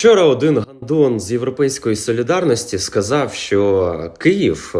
Вчора один гандон з європейської солідарності сказав, що Київ е,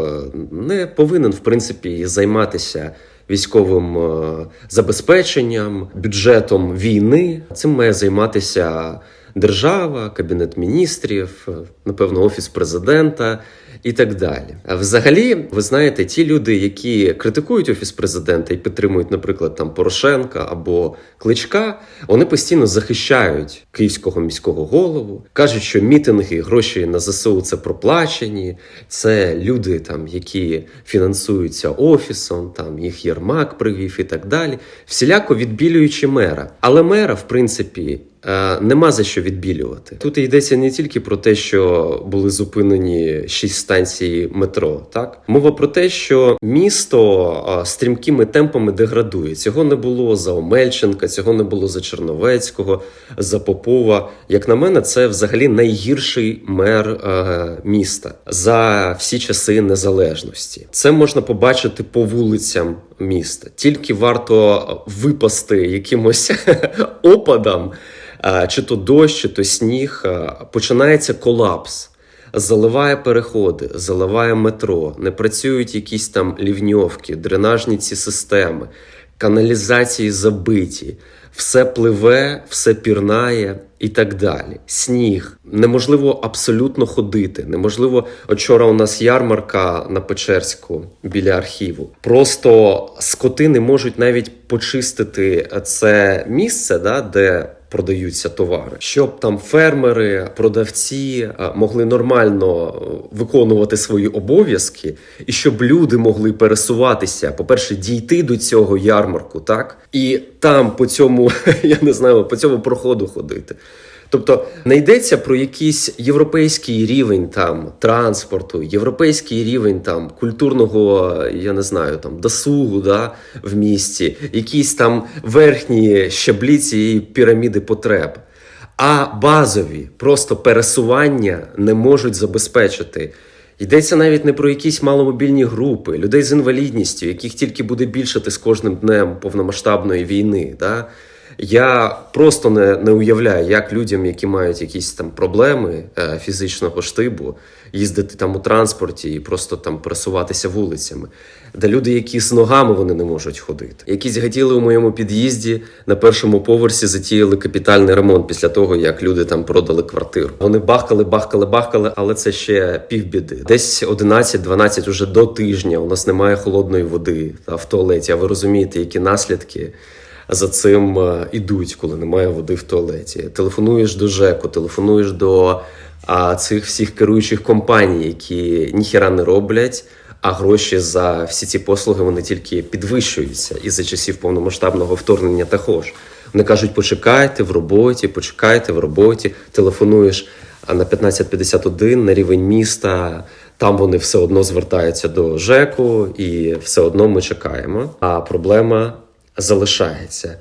не повинен в принципі займатися військовим е, забезпеченням, бюджетом війни. Цим має займатися держава, кабінет міністрів, напевно, офіс президента і так далі. А взагалі, ви знаєте, ті люди, які критикують офіс президента і підтримують, наприклад, там Порошенка або Кличка, вони постійно захищають київського міського голову, кажуть, що мітинги, гроші на ЗСУ це проплачені, це люди, там, які фінансуються офісом, там їх Єрмак привів і так далі. Всіляко відбілюючи мера. Але мера, в принципі. Е, Нема за що відбілювати. Тут йдеться не тільки про те, що були зупинені шість станцій метро. Так мова про те, що місто е, стрімкими темпами деградує. Цього не було за Омельченка, цього не було за Черновецького, за Попова. Як на мене, це взагалі найгірший мер е, міста за всі часи незалежності. Це можна побачити по вулицям міста. Тільки варто випасти якимось опадам, чи то дощ, чи то сніг, починається колапс. Заливає переходи, заливає метро, не працюють якісь там лівньовки, дренажні ці системи, каналізації забиті, все пливе, все пірнає і так далі. Сніг неможливо абсолютно ходити. Неможливо. От Вчора у нас ярмарка на Печерську біля архіву. Просто скоти не можуть навіть почистити це місце, да, де продаються товари, щоб там фермери, продавці могли нормально е, виконувати свої обов'язки, і щоб люди могли пересуватися, по-перше, дійти до цього ярмарку, так і там по цьому, я не знаю, по цьому проходу ходити. Тобто не йдеться про якийсь європейський рівень там транспорту, європейський рівень там культурного, я не знаю, там досугу да, в місті, якісь там верхні щаблі цієї піраміди потреб. А базові просто пересування не можуть забезпечити. Йдеться навіть не про якісь маломобільні групи, людей з інвалідністю, яких тільки буде більшати з кожним днем повномасштабної війни. Да? Я просто не, не уявляю, як людям, які мають якісь там проблеми е, фізичного штибу, їздити там у транспорті і просто там пересуватися вулицями. Де люди, які з ногами вони не можуть ходити. Якісь гатіли у моєму під'їзді на першому поверсі затіяли капітальний ремонт після того, як люди там продали квартиру. Вони бахкали, бахкали, бахкали, але це ще півбіди. Десь 11-12 уже до тижня. У нас немає холодної води та, в туалеті. А ви розумієте, які наслідки за цим е, ідуть, коли немає води в туалеті. Телефонуєш до ЖЕКу, телефонуєш до а, цих всіх керуючих компаній, які ніхіра не роблять. А гроші за всі ці послуги вони тільки підвищуються і за часів повномасштабного вторгнення також. Вони кажуть, почекайте в роботі, почекайте в роботі, телефонуєш на 1551 на рівень міста. Там вони все одно звертаються до ЖЕКу, і все одно ми чекаємо. А проблема залишається.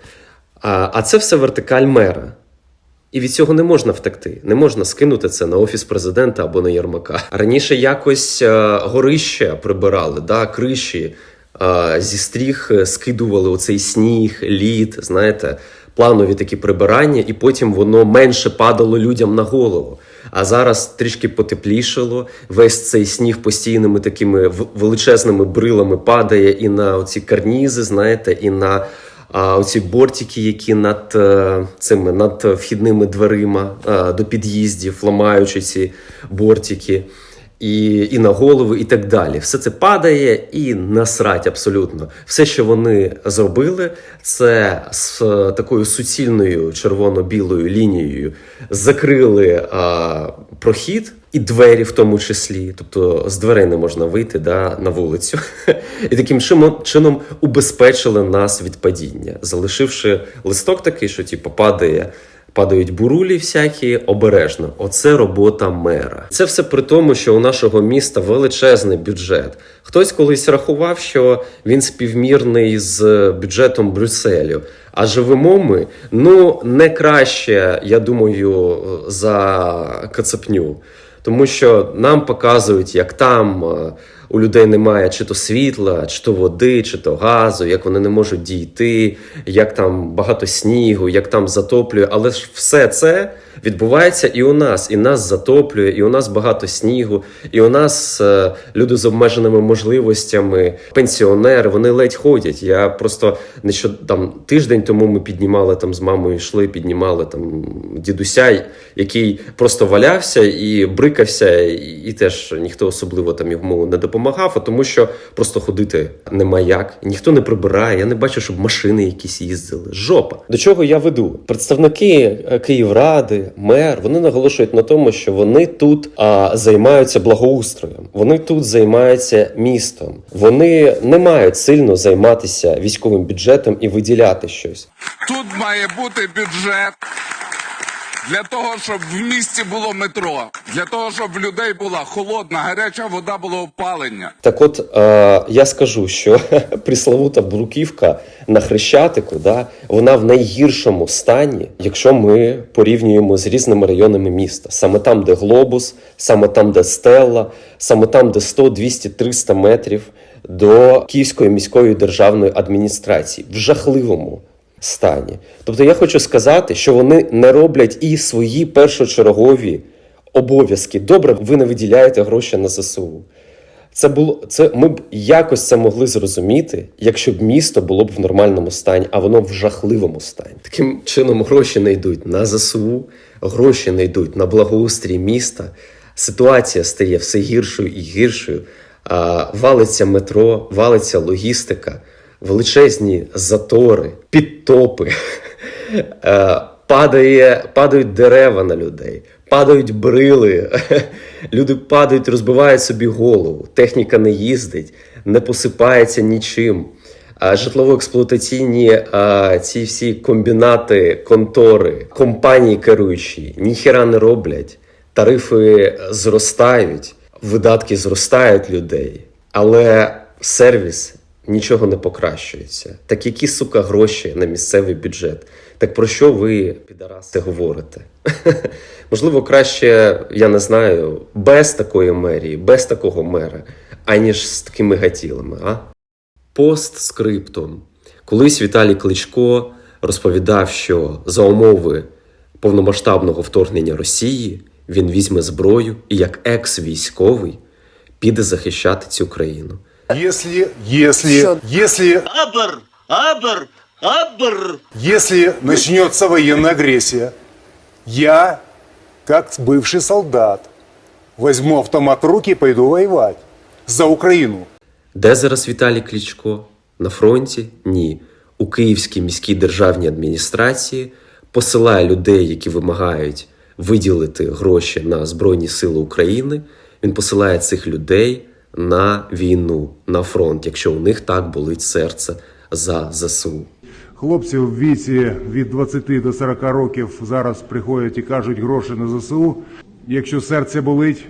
А, а це все вертикаль мера. І від цього не можна втекти. Не можна скинути це на офіс президента або на Єрмака. Раніше якось е, горище прибирали, да, криші е, зі стріх е, скидували оцей сніг, лід, знаєте, планові такі прибирання, і потім воно менше падало людям на голову. А зараз трішки потеплішало. Весь цей сніг постійними такими величезними брилами падає і на оці карнізи, знаєте, і на а оці бортики, які над е, цими над вхідними дверима а, до під'їздів, ламаючи ці бортики, і, і на голови, і так далі. Все це падає і насрать абсолютно. Все, що вони зробили, це з е, такою суцільною червоно-білою лінією закрили а, прохід. І двері в тому числі, тобто з дверей не можна вийти да, на вулицю, і таким чином убезпечили нас від падіння, залишивши листок такий, що типу, падає, падають бурулі всякі обережно. Оце робота мера. Це все при тому, що у нашого міста величезний бюджет. Хтось колись рахував, що він співмірний з бюджетом Брюсселю. А живемо ми ну не краще, я думаю, за Кацапню. Тому що нам показують, як там е, у людей немає чи то світла, чи то води, чи то газу, як вони не можуть дійти, як там багато снігу, як там затоплює. Але ж все це відбувається і у нас, і нас затоплює, і у нас багато снігу, і у нас е, люди з обмеженими можливостями, пенсіонери, вони ледь ходять. Я просто нещодавно там тиждень тому ми піднімали там з мамою йшли, піднімали там дідуся, який просто валявся і брикався, і, і теж ніхто особливо там йому не допомагав, а тому що просто ходити нема як, ніхто не прибирає. Я не бачу, щоб машини якісь їздили. Жопа. До чого я веду? Представники е, Мер, вони наголошують на тому, що вони тут а, займаються благоустроєм, вони тут займаються містом. Вони не мають сильно займатися військовим бюджетом і виділяти щось. Тут має бути бюджет для того, щоб в місті було метро, для того, щоб в людей була холодна, гаряча вода, було опалення. Так от е, я скажу, що приславута Бруківка на Хрещатику, да, вона в найгіршому стані, якщо ми порівнюємо з різними районами міста. Саме там, де глобус, саме там, де стела, саме там, де 100, 200, 300 метрів до Київської міської державної адміністрації в жахливому стані. Тобто я хочу сказати, що вони не роблять і свої першочергові обов'язки. Добре, ви не виділяєте гроші на ЗСУ. Це було це. Ми б якось це могли зрозуміти, якщо б місто було б в нормальному стані, а воно в жахливому стані. Таким чином гроші не йдуть на ЗСУ, гроші не йдуть на благоустрій міста. Ситуація стає все гіршою і гіршою. А, валиться метро, валиться логістика, величезні затори, підтопи. Е, Падає, падають дерева на людей, падають брили, люди падають, розбивають собі голову, техніка не їздить, не посипається нічим. Житлово-експлуатаційні ці всі комбінати, контори, компанії керуючі ніхіра не роблять, тарифи зростають, видатки зростають людей, але сервіс нічого не покращується. Так які сука гроші на місцевий бюджет? Так про що ви, підараси, говорите? Можливо, краще, я не знаю, без такої мерії, без такого мера, аніж з такими гатілами, а? Постскриптум. Колись Віталій Кличко розповідав, що за умови повномасштабного вторгнення Росії він візьме зброю і як екс-військовий піде захищати цю країну. Если, если, если, Абр! Абр! Абр! если начнется военная агрессия, я, как бывший солдат, возьму автомат в руки и пойду воевать за Украину. Де зараз Віталій Кличко? На фронті? Ні. У Київській міській державній адміністрації посилає людей, які вимагають виділити гроші на Збройні Сили України. Він посилає цих людей на війну, на фронт, якщо у них так болить серце за ЗСУ. Хлопці в віці від 20 до 40 років зараз приходять і кажуть гроші на ЗСУ. Якщо серце болить,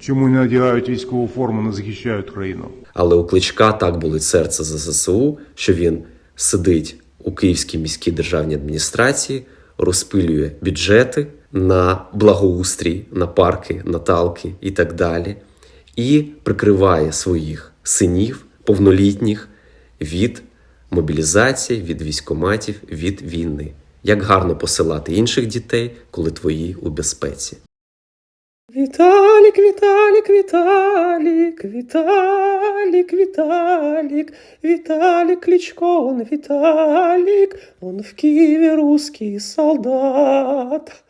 чому не надягають військову форму, не захищають країну? Але у Кличка так болить серце за ЗСУ, що він сидить у Київській міській державній адміністрації, розпилює бюджети на благоустрій, на парки, на талки і так далі, і прикриває своїх синів повнолітніх від мобілізації, від військоматів, від війни. Як гарно посилати інших дітей, коли твої у безпеці. Віталік, Віталік, Віталік, Віталік, Віталік, Віталік Кличко, он Віталік, он в Києві русский солдат.